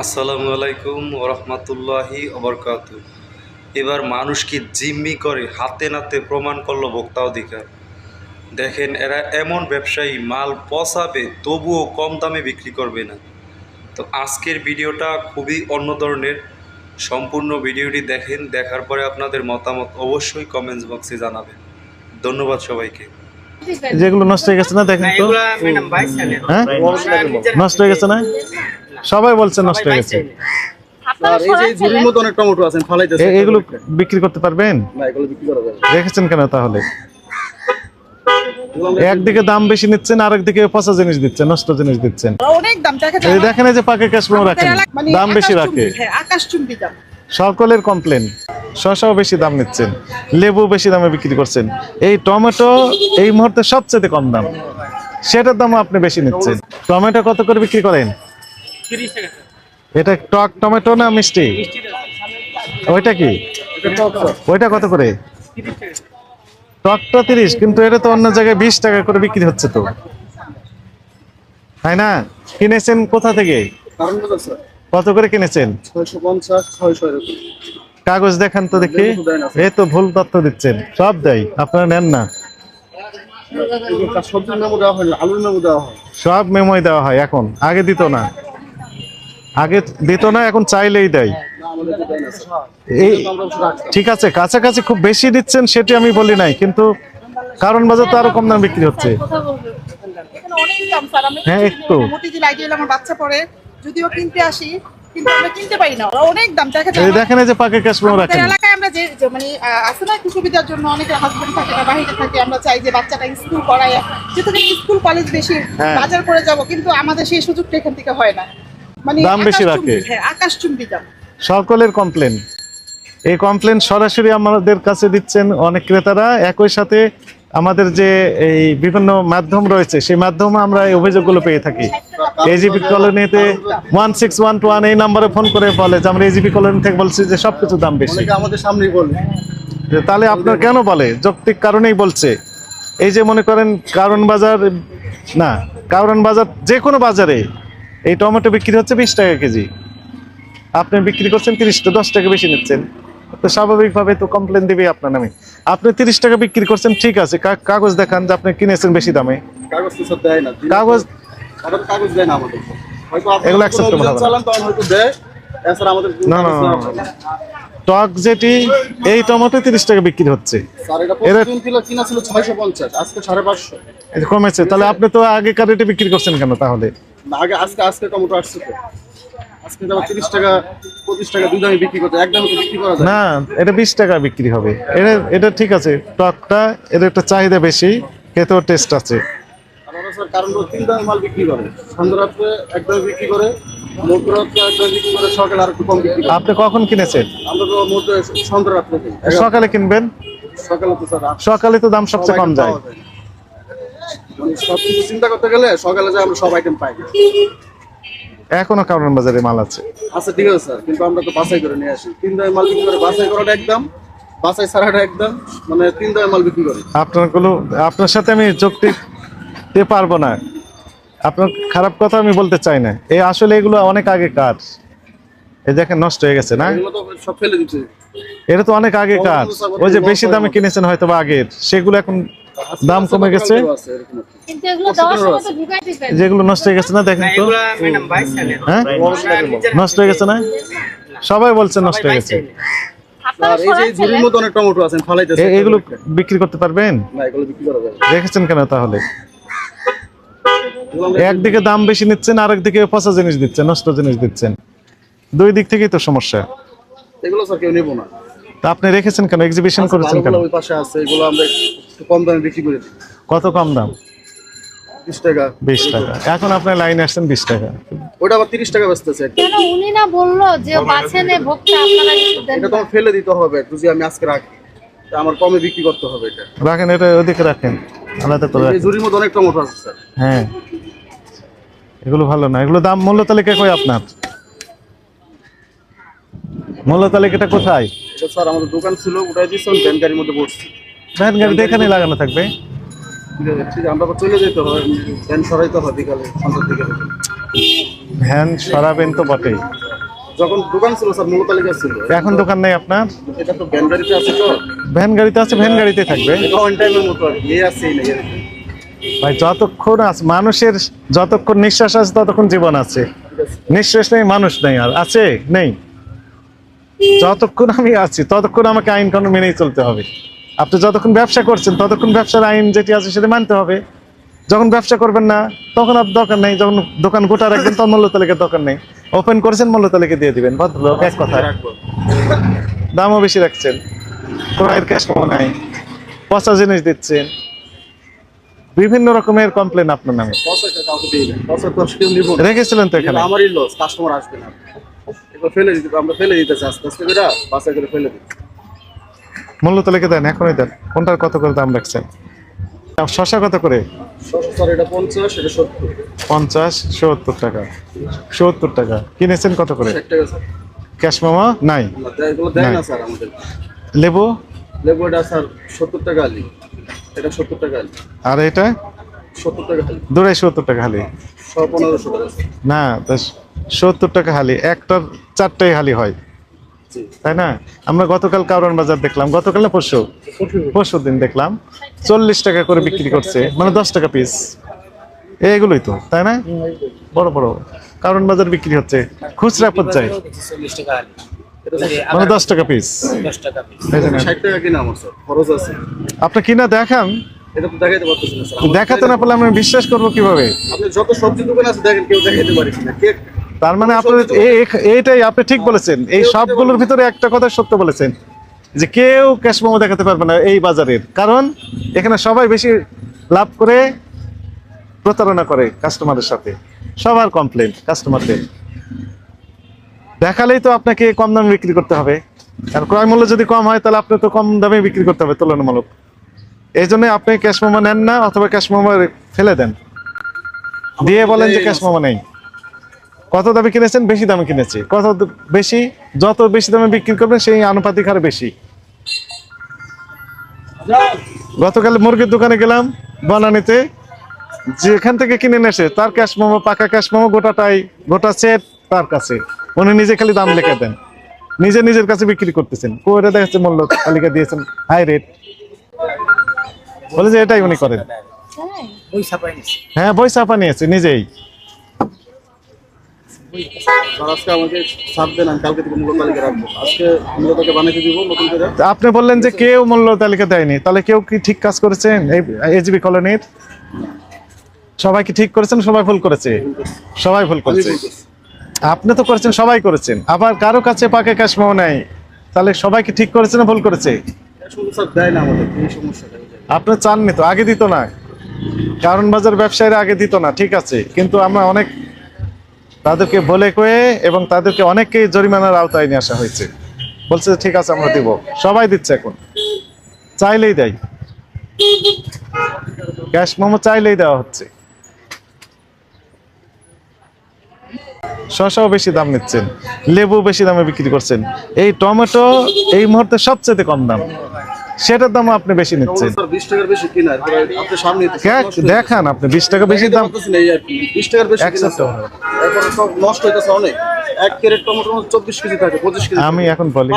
আসসালামু আলাইকুম ওরহমতুল্লাহি অবরকাত এবার মানুষ কি জিম্মি করে হাতে নাতে প্রমাণ করল ভোক্তা অধিকার? দেখেন এরা এমন ব্যবসায়ী মাল পচাবে তবুও কম দামে বিক্রি করবে না। তো আজকের ভিডিওটা খুবই অন্য ধরনের। সম্পূর্ণ ভিডিওটি দেখেন দেখার পরে আপনাদের মতামত অবশ্যই কমেন্টস বক্সে জানাবেন। ধন্যবাদ সবাইকে। যেগুলো নষ্ট হয়ে গেছে না দেখেন তো। হ্যাঁ? নষ্ট হয়ে গেছে না? সবাই বলছে নষ্ট হয়ে গেছে। এগুলো বিক্রি করতে পারবেন? না এগুলো বিক্রি করা যাবে না। রেখেছেন কেন তাহলে? একদিকে দাম বেশি নিচ্ছেন আর একদিকে পচা জিনিস দিচ্ছেন নষ্ট জিনিস দিচ্ছেন। অনেক দাম দেখা এই যায় দেখেন যে পাকে ক্যাশমো রাখেন মানে দাম বেশি রাখে। হ্যাঁ সকলের কমপ্লেন শসাও বেশি দাম নিচ্ছেন লেবু বেশি দামে বিক্রি করছেন। এই টমেটো এই মুহূর্তে সবচেয়ে কম দাম সেটার দাম আপনি বেশি নিচ্ছেন। টমেটো কত করে বিক্রি করেন? এটা টক টমেটো না মিষ্টি? ওইটা কি? ওইটা কত করে? টকটা তিরিশ কিন্তু এটা তো অন্য জায়গায় বিশ টাকা করে বিক্রি হচ্ছে তো। তাই না? কিনেছেন কোথা থেকে? কত করে কিনেছেন? কাগজ দেখান তো দেখি। এ তো ভুল তথ্য দিচ্ছেন। সব দেয় আপনারা নেন না। সব মেমোই দেওয়া হয় এখন আগে দিত না। আগে দিত না এখন চাইলেই দেয়। এই ঠিক আছে কাছাকাছি খুব বেশি দিচ্ছেন সেটি আমি বলি নাই কিন্তু কারণ বাজার তো আরও কম দাম বিক্রি হচ্ছে। হ্যাঁ, একটু। বাচ্চা পড়ে যদিও কিনতে আসি কিন্তু আমরা কিনতে পারি না ওরা অনেক দাম দেখা যায় এই দেখেন এই যে পাকে ক্যাশমো রাখেন। এলাকায় আমরা যে মানে আছে না একটু সুবিধার জন্য অনেক হাজবেন্ড থাকে না বাহিরে থাকে আমরা চাই যে বাচ্চাটা স্কুল করায়। যেহেতু স্কুল কলেজ বেশি হ্যাঁ। বাজার করে যাব কিন্তু আমাদের সেই সুযোগটা এখান থেকে হয় না। দাম বেশি রাখে। হ্যাঁ আকাশ চুম্বি দাম। সকলের কমপ্লেন এই কমপ্লেন সরাসরি আমাদের কাছে দিচ্ছেন অনেক ক্রেতারা। একই সাথে আমাদের যে এই বিভিন্ন মাধ্যম রয়েছে সেই মাধ্যমে আমরা এই অভিযোগগুলো পেয়ে থাকি। এজিপি কলোনিতে one six one two one এই নাম্বারে ফোন করে বলে যে আমরা এজিপি কলোনি থেকে বলছি যে সবকিছু দাম বেশি। আমাদের সামনেই বলে। যে তাহলে আপনার কেন বলে? যৌক্তিক কারণেই বলছে। এই যে মনে করেন কারণ বাজার না কারণ বাজার যে কোনো বাজারে এই টমেটো বিক্রি হচ্ছে বিশ টাকা কেজি। আপনি বিক্রি করছেন তিরিশ দশ টাকা বেশি নিচ্ছেন। তো স্বাভাবিকভাবে তো কমপ্লেন দিবে আপনার নামে। আপনি তিরিশ টাকা বিক্রি করছেন ঠিক আছে কাগজ দেখান যে আপনি কিনেছেন বেশি দামে। কাগজ তো দেয় না কাগজ কাগজ দেয় না আমাদের এগুলো হবে না। না। টক যেটি এই টমেটো তিরিশ টাকা বিক্রি হচ্ছে। এটা এটা কমেছে তাহলে আপনি তো আগেকার রেটে বিক্রি করছেন কেন তাহলে? আগে আজকে আজকে টমেটো আসছে তো। আজকে তো তিরিশ টাকা পঁচিশ টাকা দুই দামে বিক্রি করতে এক দামে তো বিক্রি করা যায়। না এটা বিশ টাকা বিক্রি হবে। এটা এটা ঠিক আছে। টকটা এর একটা চাহিদা বেশি। খেতেও টেস্ট আছে। আর ওরা স্যার কারণ তিন দামে মাল বিক্রি করে। সন্ধ্যা রাত্রে বিক্রি করে মধ্যরাত্রে এক দামে বিক্রি করে সকালে আর একটু কম বিক্রি করে। আপনি কখন কিনেছেন। সকালে কিনবেন? সকালে তো দাম সবচেয়ে কম যায়। মানে সব কিছু চিন্তা করতে গেলে সকালে যে আমরা সব আইটেম পাই। এখনও কারণ বাজারে মাল আছে। আচ্ছা ঠিক আছে স্যার কিন্তু আমরা তো বাছাই করে নিয়ে আসি। তিন দামে মাল বিক্রি করে বাছাই করাটা একদম বাছাই ছাড়াটা একদম মানে তিন দামে মাল বিক্রি করি। আপনার আপনার সাথে আমি যুক্তি দিতে পারব না। আপনার খারাপ কথা আমি বলতে চাই না। এই আসলে এগুলো অনেক আগে কাজ এই দেখেন নষ্ট হয়ে গেছে না? এগুলো তো সব ফেলে দিচ্ছে। এটা তো অনেক আগে কাজ ওই যে বেশি দামে কিনেছেন হয়তো বা আগের। সেগুলো এখন দাম কমে গেছে? যেগুলো নষ্ট হয়ে গেছে না দেখেন তো। হ্যাঁ? নষ্ট হয়ে গেছে না? সবাই বলছে নষ্ট হয়ে গেছে। এগুলো বিক্রি করতে পারবেন? না এগুলো বিক্রি করা যাবে না। রেখেছেন কেন তাহলে? একদিকে দাম বেশি নিচ্ছেন আর একদিকে পচা জিনিস দিচ্ছেন নষ্ট জিনিস দিচ্ছেন। দুই দিক থেকেই তো সমস্যা। এগুলো স্যার কেউ নেব না। তা আপনি রেখেছেন কেন? এক্সিবিশন করেছেন কেন? ওই পাশে আছে এগুলো আমরা একটু কম দামে বিক্রি করে। দিই কত কম দাম? বিশ টাকা। বিশ টাকা। এখন আপনার লাইনে আসছেন বিশ টাকা। ওটা আবার তিরিশ টাকা বেচতেছে কেন উনি না বলল যে বাছেন এ ভোক্তা আপনারা এটা তো ফেলে দিতে হবে যদি আমি আজকে রাখি। তা আমার কমে বিক্রি করতে হবে এটা। রাখেন এটা ওদিকে রাখেন। আলাদা করে এই ঝুড়ির মধ্যে অনেক টমেটো আছে স্যার। হ্যাঁ। এগুলো ভালো না। এগুলো দাম মূল্য তালিকা কই আপনার? মূল্য তালিকাটা কোথায়? এটা স্যার আমাদের দোকান ছিল ওটাই দিয়েছে আমি ভ্যান গাড়ির মধ্যে বসছি। ভ্যান গাড়িতে এখানে লাগানো থাকবে। ঠিক আছে ঠিক আছে আমরা চলে যেতে ভ্যান সরাইতে বিকালে সন্ধ্যার দিকে ভ্যান সরাবেন তো বটেই। যখন দোকান ছিল স্যার মূল তালিকা ছিল। এখন দোকান নেই আপনার? এটা তো ব্যান গাড়িতে আছে তো। ভ্যান গাড়িতে আছে ভ্যান গাড়িতে থাকবে। অন টাইমের মতো আর কি। ভাই যতক্ষণ আছে মানুষের যতক্ষণ নিঃশ্বাস আছে ততক্ষণ জীবন আছে। নিঃশ্বাস নেই মানুষ নেই আর আছে নেই। যতক্ষণ আমি আছি ততক্ষণ আমাকে আইন কানুন মেনেই চলতে হবে। আপনি যতক্ষণ ব্যবসা করছেন ততক্ষণ ব্যবসার আইন যেটি আছে সেটা মানতে হবে। যখন ব্যবসা করবেন না তখন আর দরকার নেই যখন দোকান গোটা রাখবেন তখন মূল্য তালিকার দরকার নেই। ওপেন করেছেন মূল্য তালিকা দিয়ে দিবেন। ভদ্রলোক এক কথা। দামও বেশি রাখছেন। ক্রয়ের ক্যাশ পাওয়া নাই। পচা জিনিস দিচ্ছেন। বিভিন্ন রকমের কমপ্লেন আপনার নামে। রেখেছিলেন তো এখানে? আমারই লস কাস্টমার আসবে না। ফেলে দিতে আমরা ফেলে দিতেছি আস্তে আস্তে করে বাসায় করে ফেলে দিই মূল্য তো তালিকা দেন এখনই দেন। কোনটার কত করে দাম রাখছেন? শশা কত করে? এটা পঞ্চাশ সত্তর। টাকা। সত্তর টাকা। কিনেছেন কত করে? ক্যাশ মামা? নাই। লেবু? লেবু এটা স্যার সত্তর টাকা আলি এটা সত্তর টাকা আলি আর এটা? সত্তর টাকা দুটাই সত্তর টাকা হালি। পনেরোশো টাকা না সত্তর টাকা হালি একটার চারটাই হালি হয়। তাই না? আমরা গতকাল কারণ বাজার দেখলাম গতকাল না পরশু? পরশু দিন। দেখলাম চল্লিশ টাকা করে বিক্রি করছে মানে দশ টাকা পিস এগুলোই তো তাই না? বড় বড়। কারণ বাজার বিক্রি হচ্ছে খুচরা পর্যায়ে। মানে দশ টাকা পিস আপনি কিনা দেখান। এটা তো না স্যার। দেখাতে না পারলে আমি বিশ্বাস করব কীভাবে? যত সবজি দোকান আছে দেখেন কেউ দেখাইতে পারিস না কে তার মানে এ- এইটাই আপনি ঠিক বলেছেন। এই সবগুলোর ভিতরে একটা কথা সত্য বলেছেন যে কেউ ক্যাশ মোমো দেখাতে পারবে না এই বাজারের। কারণ এখানে সবাই বেশি লাভ করে প্রতারণা করে কাস্টমারের সাথে। সবার কমপ্লেন কাস্টমারদের দেখালেই তো আপনাকে কম দামে বিক্রি করতে হবে। আর ক্রয় মূল্য যদি কম হয় তাহলে আপনি তো কম দামে বিক্রি করতে হবে তুলনামূলক। এই জন্য আপনি ক্যাশ মোমো নেন না অথবা ক্যাশ মোমো ফেলে দেন। দিয়ে বলেন যে ক্যাশ মোমো নেই। কত দামে কিনেছেন? বেশি দামে কিনেছি। কত বেশি? যত বেশি দামে বিক্রি করবেন সেই আনুপাতিক হারে বেশি। গতকাল মুরগির দোকানে গেলাম বনানিতে। যেখান থেকে কিনে এসে তার ক্যাশ মোমো পাকা ক্যাশ মোমো গোটাটাই গোটা সেট তার কাছে। উনি নিজে খালি দাম লিখে দেন। নিজে নিজের কাছে বিক্রি করতেছেন। কোয়ারে দেখাচ্ছে মূল্য তালিকা দিয়েছেন হাই রেট বলে যে এটাই উনি করেন। হ্যাঁ বই ছাপা নিয়েছে নিজেই। আপনি বললেন যে কেউ মূল্য তালিকা দেয়নি। তাহলে কেউ কি ঠিক কাজ করেছেন এজিবি কলোনির? সবাই কি ঠিক করেছেন? সবাই ভুল করেছে? সবাই ভুল করেছে। আপনি তো করেছেন সবাই করেছেন। আবার কারও কাছে পাকে ক্যাশ মাও নাই। তাহলে সবাই কি ঠিক করেছে না ভুল করেছে? আপনি চাননি তো আগে দিত না। কারণ বাজার ব্যবসায়ীরা আগে দিত না ঠিক আছে। কিন্তু আমরা অনেক তাদেরকে বলে কয়ে এবং তাদেরকে অনেককে জরিমানার আওতায় নিয়ে আসা হয়েছে। বলছে, ঠিক আছে, আমরা দিব। সবাই দিচ্ছে এখন। চাইলেই দেয়। ক্যাশ মোমো চাইলেই দেওয়া হচ্ছে। শসাও বেশি দাম নিচ্ছেন লেবু বেশি দামে বিক্রি করছেন। এই টমেটো এই মুহূর্তে সবচেয়ে কম দাম। সেটার দাম আপনি বেশি নিচ্ছেন। দেখ- দেখান আপনি বিশ টাকা বেশি দাম। আমি এখন বলি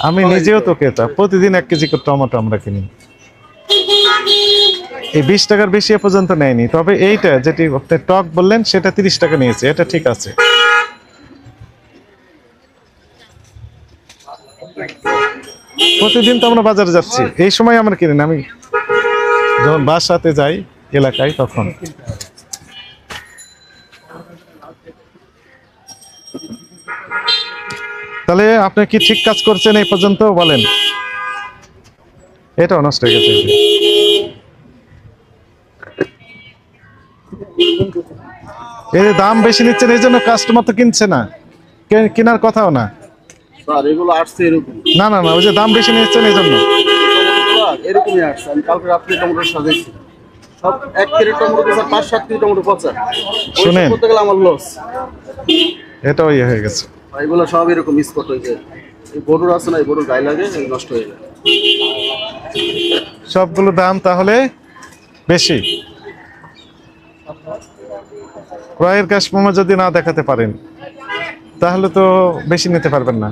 আমি নিজেও তো। ক্রেতা প্রতিদিন এক কেজি করে টমেটো আমরা কিনি। এই বিশ টাকার বেশি এ পর্যন্ত নেয়নি তবে এইটা যেটি আপনি টক বললেন সেটা তিরিশ টাকা নিয়েছে এটা ঠিক আছে। প্রতিদিন তো আমরা বাজারে যাচ্ছি। এই সময় আমরা কিনি না, আমি যখন বাসাতে যাই এলাকায় তখন। তাহলে আপনি কি ঠিক কাজ করছেন এই পর্যন্ত বলেন? এটা নষ্ট হয়ে গেছে। যে দাম বেশি নিচ্ছেন, এই জন্য কাস্টমার তো কিনছে না। কেনার কথাও না। স্যার এগুলো আসছে এরকম। না না না ওই যে দাম বেশি নিচ্ছেন এই জন্য। এরকমই আসছে। আমি কালকে রাত্রে টমেটো সাজাইছি সব এক ক্যারেট টমেটো স্যার পাঁচ সাত কেজি টমেটো পচা। শুনেন। করতে গেলে আমার লস এটাও ইয়ে হয়ে গেছে। এগুলো সব এরকম স্পট হয়েছে এই গরুর আছে না এই গরুর গায়ে লাগে নষ্ট হয়ে যায়। সবগুলো দাম তাহলে বেশি। ক্রয়ের কাশ যদি না দেখাতে পারেন। তাহলে তো বেশি নিতে পারবেন না।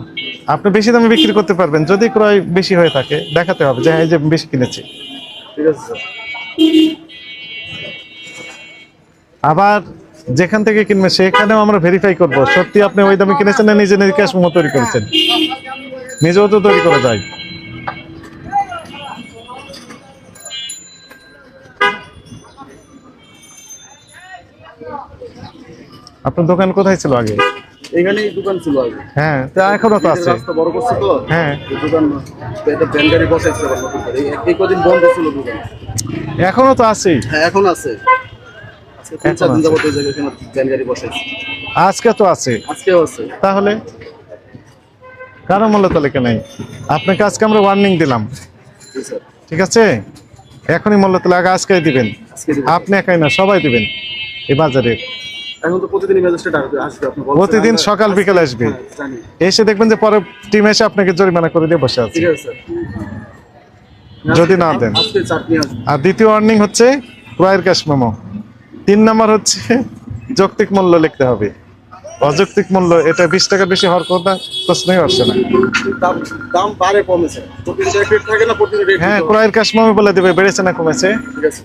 আপনি বেশি দামে বিক্রি করতে পারবেন যদি ক্রয় বেশি হয়ে থাকে দেখাতে হবে যে হ্যাঁ, এই যে বেশি কিনেছি। ঠিক আছে আবার যেখান থেকে কিনবে সেখানেও আমরা ভেরিফাই করব সত্যি আপনি ওই দামে কিনেছেন না নিজে নিজে ক্যাশ মোমো তৈরি করেছেন? নিজেও তো তৈরি করা যায়। আপনার দোকান কোথায় ছিল আগে? এখানেই দোকান ছিল আগে হ্যাঁ তা এখনও তো আছে? রাস্তা বড় করছে তো। হ্যাঁ। দোকান এটা গাড়ি বসাইছে এই- কদিন বন্ধ ছিল দোকান। এখনও তো আছেই হ্যাঁ এখন আছে। আজকে তিন চার দিন যাবত এই জায়গায় এখানে ভ্যান বসাইছে। আজকে তো আছে। আজকেও আছে। তাহলে? কারও মূল্য তালিকা নাই। আপনাকে আজকে আমরা ওয়ার্নিং দিলাম। ঠিক আছে? এখনই মূল্য তালিকা আজকে দিবেন। আপনি একাই না সবাই দিবেন। এই বাজারে এখন তো প্রতিদিনই ম্যাজিস্ট্রেট আসবে আসবে আপনি প্রতিদিন সকাল বিকেল আসবে। হ্যাঁ, এসে দেখবেন যে পরে টিম এসে আপনাকে জরিমানা করে দিয়ে বসে আছে। যদি না দেন। আর দ্বিতীয় ওয়ার্নিং হচ্ছে ক্রয়ের ক্যাশ মেমো তিন নাম্বার হচ্ছে যৌক্তিক মূল্য লিখতে হবে। অযৌক্তিক মূল্য এটা বিশ টাকার বেশি হওয়ার কথা প্রশ্নই আসছে না। দাম বাড়ে কমেছে। হ্যাঁ ক্রয়ের ক্যাশ মেমো বলে দেবে বেড়েছে না কমেছে? ঠিক আছে।